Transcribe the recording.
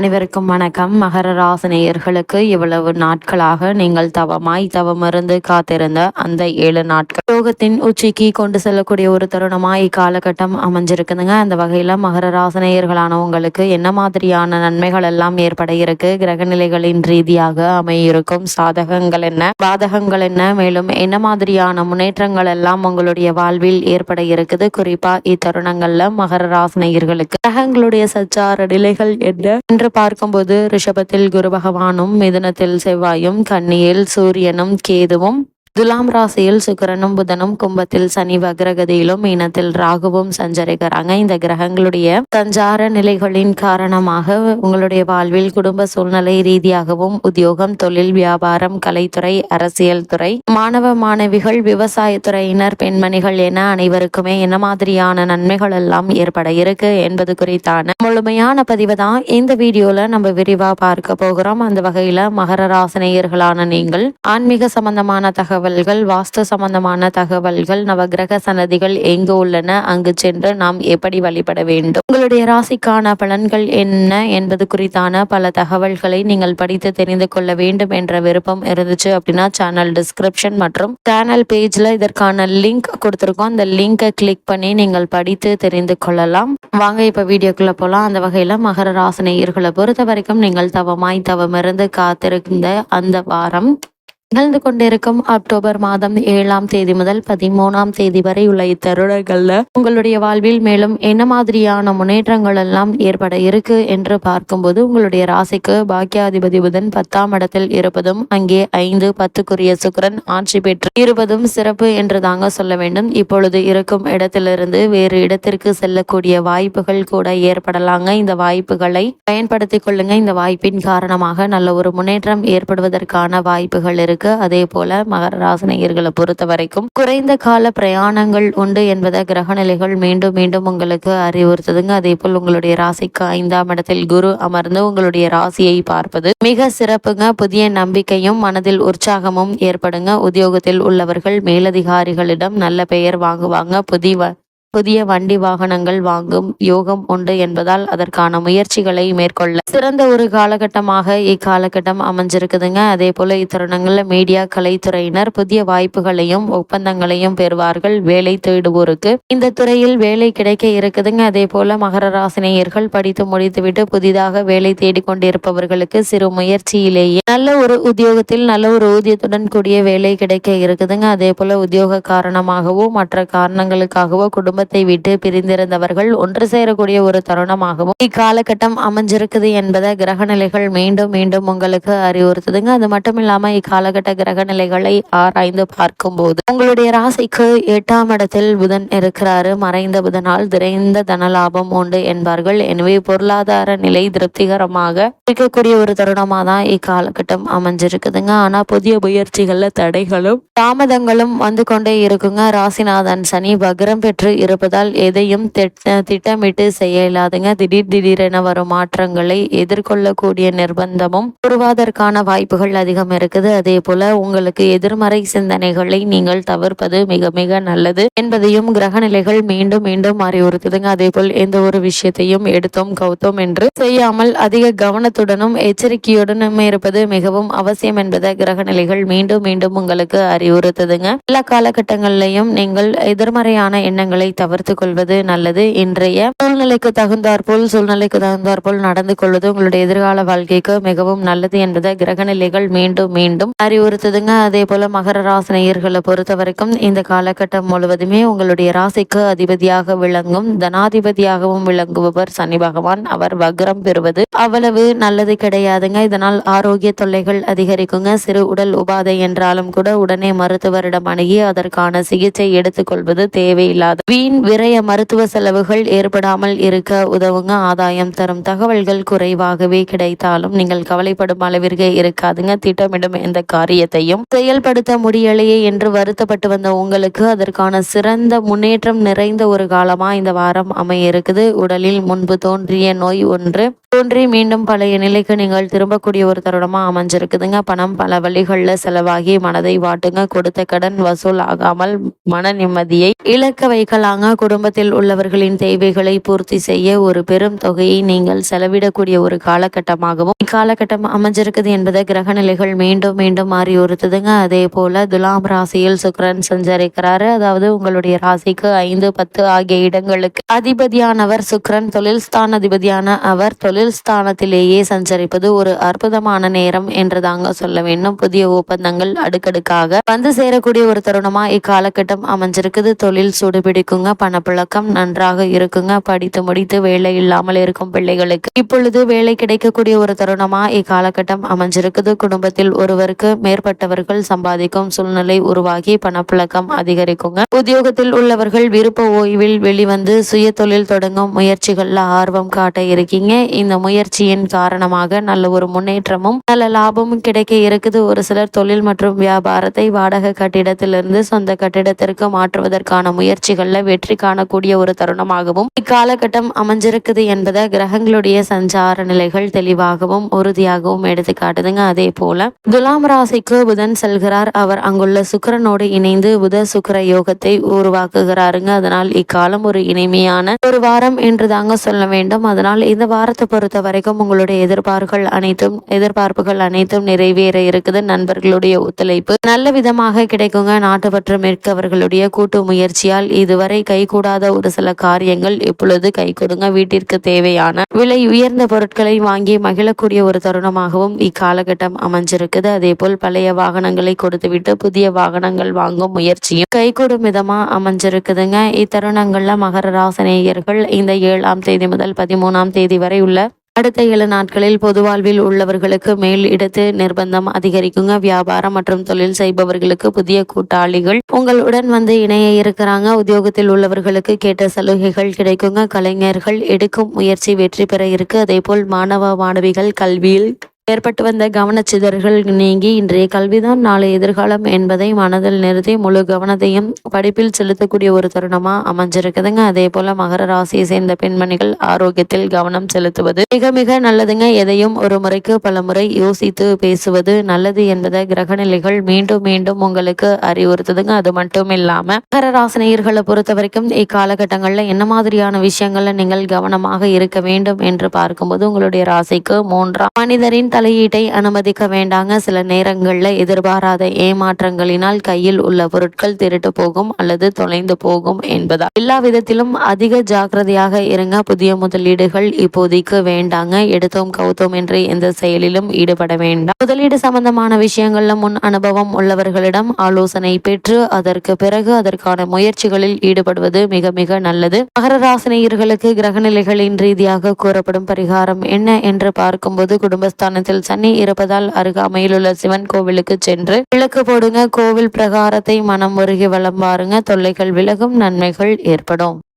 அனைவருக்கும் வணக்கம். மகர ராசினியர்களுக்கு இவ்வளவு நாட்களாக நீங்கள் தவமாய் தவமிருந்து காத்திருந்த அந்த ஏழு நாட்கள் யோகத்தின் உச்சிக்கு கொண்டு செல்லக்கூடிய ஒரு தருணமாக இக்காலகட்டம் அமைஞ்சிருக்குதுங்க. அந்த வகையில மகர ராசினியர்களான உங்களுக்கு என்ன மாதிரியான நன்மைகள் எல்லாம் ஏற்பட இருக்கு? கிரகநிலைகளின் ரீதியாக அமையிருக்கும் சாதகங்கள் என்ன? பாதகங்கள் என்ன? மேலும் என்ன மாதிரியான முன்னேற்றங்கள் எல்லாம் உங்களுடைய வாழ்வில் ஏற்பட இருக்குது? குறிப்பா இத்தருணங்கள்ல மகர ராசினியர்களுக்கு கிரகங்களுடைய சச்சார நிலைகள் என்ன? என்று பார்க்கும்போது ரிஷபத்தில் குரு பகவானும் மிதுனத்தில் செவ்வாயும் கன்னியில் சூரியனும் கேதுவும் துலாம் ராசியில் சுக்கரனும் புதனும் கும்பத்தில் சனி வக்ரகதியிலும் இனத்தில் ராகுவும் சஞ்சரிக்கிறாங்க. இந்த கிரகங்களுடைய சஞ்சார நிலைகளின் காரணமாக உங்களுடைய வாழ்வில் குடும்ப சூழ்நிலை ரீதியாகவும் உத்தியோகம் தொழில் வியாபாரம் கலைத்துறை அரசியல் துறை மாணவ மாணவிகள் விவசாயத்துறையினர் பெண்மணிகள் என அனைவருக்குமே என்ன மாதிரியான நன்மைகள் எல்லாம் ஏற்பட இருக்கு என்பது குறித்தான முழுமையான பதிவு தான் இந்த வீடியோல நம்ம விரிவா பார்க்க போகிறோம். அந்த வகையில மகர ராசினியர்களான நீங்கள் ஆன்மீக சம்பந்தமான தகவல்கள் வாஸ்து சம்பந்தமான தகவல்கள் நவகிரக சன்னதிகள் எங்கு உள்ளன அங்கு சென்று நாம் எப்படி வழிபட வேண்டும்? உங்களுடைய ராசிக்கான பலன்கள் என்ன என்பது குறித்தான பல தகவல்களை நீங்கள் படித்து தெரிந்து கொள்ள வேண்டும் என்ற விருப்பம் இருந்துச்சு அப்படின்னா சேனல் டிஸ்கிரிப்ஷன் மற்றும் சேனல் பேஜ்ல இதற்கான லிங்க் கொடுத்துருக்கோம். அந்த லிங்கை கிளிக் பண்ணி நீங்கள் படித்து தெரிந்து கொள்ளலாம். வாங்க இப்ப வீடியோக்குள்ள போலாம். அந்த வகையில மகர ராசினியர்களை பொறுத்த வரைக்கும் நீங்கள் தவமாய் தவமிருந்து காத்திருந்த அந்த வாரம் நிகழ்ந்து கொண்டிருக்கும் அக்டோபர் மாதம் ஏழாம் தேதி முதல் பதிமூணாம் தேதி வரை உள்ள இத்தருணங்கள்ல உங்களுடைய வாழ்வில் மேலும் என்ன மாதிரியான முன்னேற்றங்கள் எல்லாம் ஏற்பட இருக்கு என்று பார்க்கும்போது உங்களுடைய ராசிக்கு பாக்கியாதிபதி புதன் பத்தாம் இடத்தில் இருப்பதும் அங்கே ஐந்து பத்துக்குரிய சுக்கரன் ஆட்சி பெற்று இருப்பதும் சிறப்பு என்று தாங்க சொல்ல வேண்டும். இப்பொழுது இருக்கும் இடத்திலிருந்து வேறு இடத்திற்கு செல்லக்கூடிய வாய்ப்புகள் கூட ஏற்படலாங்க. இந்த வாய்ப்புகளை பயன்படுத்திக் கொள்ளுங்க. இந்த வாய்ப்பின் காரணமாக நல்ல ஒரு முன்னேற்றம் ஏற்படுவதற்கான வாய்ப்புகள் இருக்கு. இருக்கு. அதே போல மகர ராசினியர்களை பொறுத்த வரைக்கும் குறைந்த கால பிரயாணங்கள் உண்டு என்பதை கிரகநிலைகள் மீண்டும் மீண்டும் உங்களுக்கு அறிவுறுத்துதுங்க. அதே போல் உங்களுடைய ராசிக்கு ஐந்தாம் இடத்தில் குரு அமர்ந்து உங்களுடைய ராசியை பார்ப்பது மிக சிறப்புங்க. புதிய நம்பிக்கையும் மனதில் உற்சாகமும் ஏற்படுங்க. உத்தியோகத்தில் உள்ளவர்கள் மேலதிகாரிகளிடம் நல்ல பெயர் வாங்குவாங்க. புதிய புதிய வண்டி வாகனங்கள் வாங்கும் யோகம் உண்டு என்பதால் அதற்கான முயற்சிகளை மேற்கொள்ள சிறந்த ஒரு காலகட்டமாக இக்காலகட்டம் அமைஞ்சிருக்குதுங்க. அதே போல இத்தருணங்களில் மீடியா கலைத்துறையினர் புதிய வாய்ப்புகளையும் ஒப்பந்தங்களையும் பெறுவார்கள். வேலை தேடுவோருக்கு இந்த துறையில் வேலை கிடைக்க இருக்குதுங்க. அதே போல மகர ராசினியர்கள் படித்து முடித்துவிட்டு புதிதாக வேலை தேடிக்கொண்டிருப்பவர்களுக்கு சிறு முயற்சியிலேயே நல்ல ஒரு உத்தியோகத்தில் நல்ல ஒரு ஊதியத்துடன் கூடிய வேலை கிடைக்க இருக்குதுங்க. அதே போல உத்தியோக காரணமாகவோ மற்ற காரணங்களுக்காகவோ குடும்ப குடும்பத்தை விட்டு பிரிந்திருந்தவர்கள் ஒன்று சேரக்கூடிய ஒரு தருணமாகவும் இக்காலகட்டம் அமைஞ்சிருக்குது என்பதை கிரகநிலைகள் மீண்டும் மீண்டும் உங்களுக்கு அறிவுறுத்துதுங்க. அது மட்டும் இல்லாம இக்காலகட்ட கிரகநிலைகளை ஆராய்ந்து பார்க்கும் போது உங்களுடைய ராசிக்கு எட்டாம் இடத்தில் புதன் இருக்கிறாரு. மறைந்த புதனால் திரைந்த தனலாபம் உண்டு என்பார்கள். எனவே பொருளாதார நிலை திருப்திகரமாக இருக்கக்கூடிய ஒரு தருணமா தான் இக்காலகட்டம் அமைஞ்சிருக்குதுங்க. ஆனா புதிய முயற்சிகள்ல தடைகளும் தாமதங்களும் வந்து கொண்டே இருக்குங்க. ராசிநாதன் சனி வக்ரம் பெற்று இருப்பதால் எதையும் திட்டமிட்டு செய்ய இயலாதுங்க திடீர் திடீரென வரும் மாற்றங்களை எதிர்கொள்ளக்கூடிய நிர்பந்தமும் உருவாதற்கான வாய்ப்புகள் அதிகம் இருக்குது. அதே போல உங்களுக்கு எதிர்மறை சிந்தனைகளை நீங்கள் தவிர்ப்பது மிக மிக நல்லது என்பதையும் கிரகநிலைகள் மீண்டும் மீண்டும் அறிவுறுத்துதுங்க. அதே போல் எந்த ஒரு விஷயத்தையும் எடுத்தோம் கவுத்தோம் என்று செய்யாமல் அதிக கவனத்துடனும் எச்சரிக்கையுடனும் இருப்பது மிகவும் அவசியம் என்பதை கிரகநிலைகள் மீண்டும் மீண்டும் உங்களுக்கு அறிவுறுத்துதுங்க. எல்லா காலகட்டங்களிலையும் நீங்கள் எதிர்மறையான எண்ணங்களை தவிர்த்து கொள்வது நல்லது. இன்றைய சூழ்நிலைக்கு தகுந்தாற்போல் சூழ்நிலைக்கு தகுந்தாற்போல் நடந்து கொள்வது உங்களுடைய எதிர்கால வாழ்க்கைக்கு மிகவும் நல்லது என்பதை கிரகநிலைகள் மீண்டும் மீண்டும் அறிவுறுத்துதுங்க. அதே போல மகர ராசினியர்களை பொறுத்த வரைக்கும் இந்த காலகட்டம் முழுவதுமே உங்களுடைய ராசிக்கு அதிபதியாக விளங்கும். தனாதிபதியாகவும் விளங்குபவர் சனி பகவான். அவர் வக்ரம் பெறுவது அவ்வளவு நல்லது கிடையாதுங்க. இதனால் ஆரோக்கிய தொல்லைகள் அதிகரிக்குங்க. சிறு உடல் உபாதை என்றாலும் கூட உடனே மருத்துவரிடம் அணுகி அதற்கான சிகிச்சை எடுத்துக்கொள்வது தேவையில்லாத வீண் வீண் விரய மருத்துவ செலவுகள் ஏற்படாமல் இருக்க உதவுங்க. ஆதாயம் தரும். தகவல்கள் குறைவாகவே கிடைத்தாலும் நீங்கள் கவலைப்படும் அளவிற்கு இருக்காதுங்க. திட்டமிடும் எந்த காரியத்தையும். செயல்படுத்த முடியலையே என்று வருத்தப்பட்டு வந்த உங்களுக்கு அதற்கான சிறந்த முன்னேற்றம் நிறைந்த ஒரு காலமா இந்த வாரம் அமைய இருக்குது உடலில் முன்பு தோன்றிய நோய் ஒன்று. தோன்றி மீண்டும் பழைய நிலைக்கு நீங்கள் திரும்பக்கூடிய ஒரு தருணமா அமைஞ்சிருக்குதுங்க. பணம் பல வழிகளில் செலவாகி மனதை வாட்டுங்க. கொடுத்த கடன் வசூல் ஆகாமல் மன நிம்மதியை இழக்க வைக்கலாம் தாங்க குடும்பத்தில் உள்ளவர்களின் தேவைகளை பூர்த்தி செய்ய ஒரு பெரும் தொகையை நீங்கள் செலவிடக்கூடிய ஒரு காலகட்டமாகவும் இக்காலகட்டம் அமைஞ்சிருக்குது என்பதை கிரக நிலைகள் மீண்டும் மீண்டும் மாறி உறுத்துதுங்க. அதே போல துலாம் ராசியில் சுக்ரன் சஞ்சரிக்கிறாரு. அதாவது உங்களுடைய ராசிக்கு ஐந்து பத்து ஆகிய இடங்களுக்கு அதிபதியானவர் சுக்ரன் தொழில் ஸ்தானாதிபதியான அவர் தொழில் ஸ்தானத்திலேயே சஞ்சரிப்பது ஒரு அற்புதமான நேரம் என்று தாங்க சொல்ல வேண்டும். புதிய ஒப்பந்தங்கள் அடுக்கடுக்காக வந்து சேரக்கூடிய ஒரு தருணமா இக்காலகட்டம் அமைஞ்சிருக்குது. தொழில் சூடுபிடிக்குங்க. பணப்புழக்கம் நன்றாக இருக்குங்க. படித்து முடித்து வேலை இல்லாமல் இருக்கும் பிள்ளைகளுக்கு. இப்பொழுது வேலை கிடைக்கக்கூடிய ஒரு தருணமா இக்காலகட்டம் அமைஞ்சிருக்குது. குடும்பத்தில் ஒருவருக்கு மேற்பட்டவர்கள் சம்பாதிக்கும் சூழ்நிலை உருவாகி பணப்புழக்கம் அதிகரிக்குங்க. உத்தியோகத்தில் உள்ளவர்கள் விருப்ப ஓய்வில் வெளிவந்து சுய தொழில் தொடங்கும் முயற்சிகள்ல ஆர்வம் காட்ட இருக்கீங்க. இந்த முயற்சியின் காரணமாக நல்ல ஒரு முன்னேற்றமும் நல்ல லாபமும் கிடைக்க இருக்குது. ஒரு சிலர் தொழில் மற்றும் வியாபாரத்தை வாடகை கட்டிடத்திலிருந்து சொந்த கட்டிடத்திற்கு மாற்றுவதற்கான முயற்சிகள்ல வெற்றி காணக்கூடிய ஒரு தருணமாகவும் இக்காலகட்டம் அமைஞ்சிருக்குது என்பதை கிரகங்களுடைய சஞ்சார நிலைகள் தெளிவாகவும் உறுதியாகவும் எடுத்து காட்டுதுங்க அதே போல துலாம் ராசிக்கு புதன் செல்கிறார். அவர் அங்குள்ள சுக்கரனோடு இணைந்து புத சுக்கர யோகத்தை உருவாக்குகிறாருங்க. அதனால் இக்காலம் ஒரு இனிமையான ஒரு வாரம் என்று தாங்க சொல்ல வேண்டும். அதனால் இந்த வாரத்தை பொறுத்த வரைக்கும் உங்களுடைய எதிர்பார்ப்புகள் அனைத்தும் எதிர்பார்ப்புகள் அனைத்தும் நிறைவேற இருக்குது. நண்பர்களுடைய ஒத்துழைப்பு நல்ல விதமாக கிடைக்குங்க. நாட்டுப்பற்று மேற்கவர்களுடைய கூட்டு முயற்சியால் இதுவரை கைகூடாத ஒரு சில காரியங்கள் இப்பொழுது கை கொடுங்க. வீட்டிற்கு தேவையான விலை உயர்ந்த பொருட்களை வாங்கி மகிழக்கூடிய ஒரு தருணமாகவும் இக்காலகட்டம் அமைஞ்சிருக்குது. அதே போல் பழைய வாகனங்களை கொடுத்துவிட்டு புதிய வாகனங்கள் வாங்கும் முயற்சியும் கைகூடும் விதமா அமைஞ்சிருக்குதுங்க. இத்தருணங்கள்ல மகர ராசனேயர்கள் இந்த ஏழாம் தேதி முதல் பதிமூணாம் தேதி வரை உள்ள அடுத்த ஏழு நாட்களில் பொது வாழ்வில் உள்ளவர்களுக்கு மேல் இடத்து நிர்பந்தம் அதிகரிக்குங்க. வியாபாரம் மற்றும் தொழில் செய்பவர்களுக்கு புதிய கூட்டாளிகள் உங்களுடன் வந்து இணைய இருக்கிறாங்க. உத்தியோகத்தில் உள்ளவர்களுக்கு கேட்ட சலுகைகள் கிடைக்குங்க. கலைஞர்கள் எடுக்கும் முயற்சி வெற்றி பெற இருக்கு. அதே போல் மாணவ மாணவிகள் கல்வியில் ஏற்பட்டு வந்த கவனச்சிதறல்கள் நீங்கி இன்றைய கல்விதான் நாளை எதிர்காலம் என்பதை மனதில் நிறுத்தி முழு கவனத்தையும் படிப்பில் செலுத்தக்கூடிய ஒரு தருணமா அமைஞ்சிருக்குதுங்க. அதே போல மகர ராசியை சேர்ந்த பெண்மணிகள் ஆரோக்கியத்தில் கவனம் செலுத்துவது மிக மிக நல்லதுங்க. எதையும் ஒரு முறைக்கு பல முறை யோசித்து பேசுவது நல்லது என்பதை கிரகநிலைகள் மீண்டும் மீண்டும் உங்களுக்கு அறிவுறுத்துதுங்க. அது மட்டும் இல்லாம மகர ராசினியர்களை பொறுத்த வரைக்கும் இக்காலகட்டங்கள்ல என்ன மாதிரியான விஷயங்கள்ல நீங்கள் கவனமாக இருக்க வேண்டும் என்று பார்க்கும்போது உங்களுடைய ராசிக்கு மூன்றாம் மனிதரின் தலையீட்டை அனுமதிக்க வேண்டாங்க. சில நேரங்களில் எதிர்பாராத ஏமாற்றங்களினால் கையில் உள்ள பொருட்கள் திருட்டு போகும் அல்லது தொலைந்து போகும் என்பதால். எல்லா விதத்திலும் அதிக ஜாக்கிரதையாக இருங்க. புதிய முதலீடுகள் இப்போதைக்கு வேண்டாங்க. எடுத்தோம் கவுத்தோம் என்று எந்த செயலிலும் ஈடுபட வேண்டாம். முதலீடு சம்பந்தமான விஷயங்கள்ல முன் அனுபவம் உள்ளவர்களிடம் ஆலோசனை பெற்று அதற்கு பிறகு அதற்கான முயற்சிகளில் ஈடுபடுவது மிக மிக நல்லது. மகர ராசினியர்களுக்கு கிரகநிலைகளின் ரீதியாக கூறப்படும் பரிகாரம் என்ன என்று பார்க்கும்போது குடும்பஸ்தானத்தில் சனி இருப்பதால் அருகாமையில் உள்ள சிவன் கோவிலுக்கு சென்று விளக்கு போடுங்க. கோவில் பிரகாரத்தை மனம் முருகி வளம் பாருங்க தொல்லைகள் விலகும் நன்மைகள் ஏற்படும்.